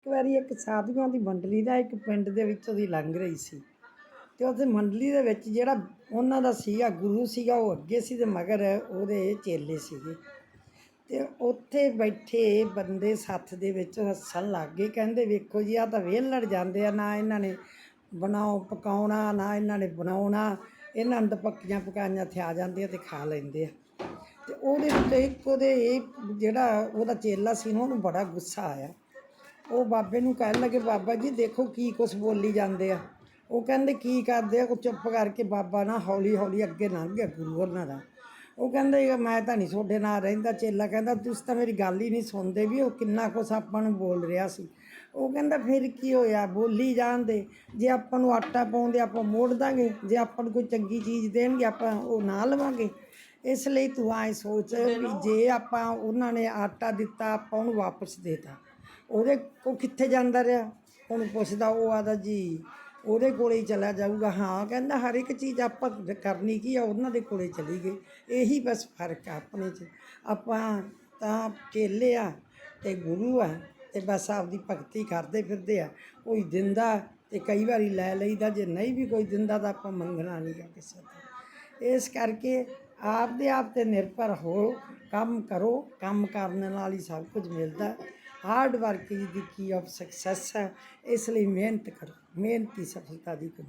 ਇੱਕ ਵਾਰੀ ਇੱਕ ਸਾਧੂਆਂ ਦੀ ਮੰਡਲੀ ਦਾ ਇੱਕ ਪਿੰਡ ਦੇ ਵਿੱਚੋਂ ਦੀ ਲੰਘ ਰਹੀ ਸੀ। ਤੇ ਉੱਥੇ ਮੰਡਲੀ ਦੇ ਵਿੱਚ ਜਿਹੜਾ ਉਹਨਾਂ ਦਾ ਸੀਗਾ, ਗੁਰੂ ਸੀਗਾ, ਉਹ ਅੱਗੇ ਸੀ ਤੇ ਮਗਰ ਉਹਦੇ ਚੇਲੇ ਸੀਗੇ। ਤੇ ਉੱਥੇ ਬੈਠੇ ਬੰਦੇ ਸੱਥ ਦੇ ਵਿੱਚ ਹੱਸਣ ਲੱਗ ਗਏ, ਕਹਿੰਦੇ, ਵੇਖੋ ਜੀ ਆ ਤਾਂ ਵਿਹਲੜ ਜਾਂਦੇ ਆ, ਨਾ ਇਹਨਾਂ ਨੇ ਬਣਾਓ, ਪਕਾਉਣਾ, ਨਾ ਇਹਨਾਂ ਨੇ ਬਣਾਉਣਾ। ਇਹਨਾਂ ਨੂੰ ਤਾਂ ਪੱਕੀਆਂ ਪਕਾਈਆਂ ਇੱਥੇ ਆ ਜਾਂਦੀਆਂ ਤੇ ਖਾ ਲੈਂਦੇ ਆ। ਤੇ ਉਹਦੇ ਉੱਤੇ ਇੱਕ ਉਹਦੇ ਇਹ ਜਿਹੜਾ ਉਹਦਾ ਚੇਲਾ ਸੀ ਉਹਨੂੰ ਬੜਾ ਗੁੱਸਾ ਆਇਆ। ਉਹ ਬਾਬੇ ਨੂੰ ਕਹਿਣ ਲੱਗੇ, ਬਾਬਾ ਜੀ, ਦੇਖੋ ਕੀ ਕੁਛ ਬੋਲੀ ਜਾਂਦੇ ਆ। ਉਹ ਕਹਿੰਦੇ, ਕੀ ਕਰਦੇ ਆ? ਉਹ ਚੁੱਪ ਕਰਕੇ ਬਾਬਾ ਨਾ ਹੌਲੀ ਹੌਲੀ ਅੱਗੇ ਲੰਘ ਗਿਆ, ਗੁਰੂ ਉਹਨਾਂ ਦਾ। ਉਹ ਕਹਿੰਦੇ ਮੈਂ ਤਾਂ ਨਹੀਂ ਤੁਹਾਡੇ ਨਾਲ ਰਹਿੰਦਾ ਚੇਲਾ ਕਹਿੰਦਾ ਤੁਸੀਂ ਤਾਂ ਮੇਰੀ ਗੱਲ ਹੀ ਨਹੀਂ ਸੁਣਦੇ ਵੀ ਉਹ ਕਿੰਨਾ ਕੁਛ ਆਪਾਂ ਨੂੰ ਬੋਲ ਰਿਹਾ ਸੀ। ਉਹ ਕਹਿੰਦਾ ਫਿਰ ਕੀ ਹੋਇਆ? ਬੋਲੀ ਜਾਂਦੇ ਜੇ ਆਪਾਂ ਨੂੰ ਆਟਾ ਪਾਉਂਦੇ ਆਪਾਂ ਮੋੜ ਦਾਂਗੇ। ਜੇ ਆਪਾਂ ਨੂੰ ਕੋਈ ਚੰਗੀ ਚੀਜ਼ ਦੇਣਗੇ ਆਪਾਂ ਉਹ ਨਾ ਲਵਾਂਗੇ। ਇਸ ਲਈ ਤੂੰ ਆਏ ਸੋਚ ਵੀ ਜੇ ਆਪਾਂ ਉਹਨਾਂ ਨੇ ਆਟਾ ਦਿੱਤਾ ਆਪਾਂ ਉਹਨੂੰ ਵਾਪਸ ਦੇਤਾ। ਉਹਦੇ ਕੋ ਕਿੱਥੇ ਜਾਂਦਾ ਰਿਹਾ? ਉਹਨੂੰ ਪੁੱਛਦਾ ਉਹ ਆਦਾ ਜੀ ਉਹਦੇ ਕੋਲੇ ਹੀ ਚਲਾ ਜਾਊਗਾ। ਹਾਂ, ਕਹਿੰਦਾ ਹਰ ਇੱਕ ਚੀਜ਼ ਆਪਾਂ ਕਰਨੀ ਕੀ ਆ, ਉਹਨਾਂ ਦੇ ਕੋਲੇ ਚਲੀ ਗਈ। ਇਹੀ ਬਸ ਫ਼ਰਕ ਆ ਆਪਣੇ 'ਚ। ਆਪਾਂ ਤਾਂ ਕੇਲੇ ਆ ਤੇ ਗੁਰੂ ਆ ਤੇ ਬਸ ਆਪਦੀ ਭਗਤੀ ਕਰਦੇ ਫਿਰਦੇ ਆ। ਕੋਈ ਦਿੰਦਾ ਤੇ ਕਈ ਵਾਰੀ ਲੈ ਲਈਦਾ, ਜੇ ਨਹੀਂ ਵੀ ਕੋਈ ਦਿੰਦਾ ਤਾਂ ਆਪਾਂ ਮੰਗਣਾ ਨਹੀਂ ਗਾ ਕਿਸੇ ਤੋਂ। ਇਸ ਕਰਕੇ ਆਪਦੇ ਆਪ ਤੇ ਨਿਰਭਰ ਹੋ, ਕੰਮ ਕਰੋ, ਕੰਮ ਕਰਨ ਨਾਲ ਹੀ ਸਭ ਕੁਝ ਮਿਲਦਾ। Hard work is the key of success ਹੈ, ਇਸ ਲਈ ਮਿਹਨਤ ਕਰੋ, ਮਿਹਨਤ ਹੀ ਸਫਲਤਾ ਦੀ ਕੁੰਜੀ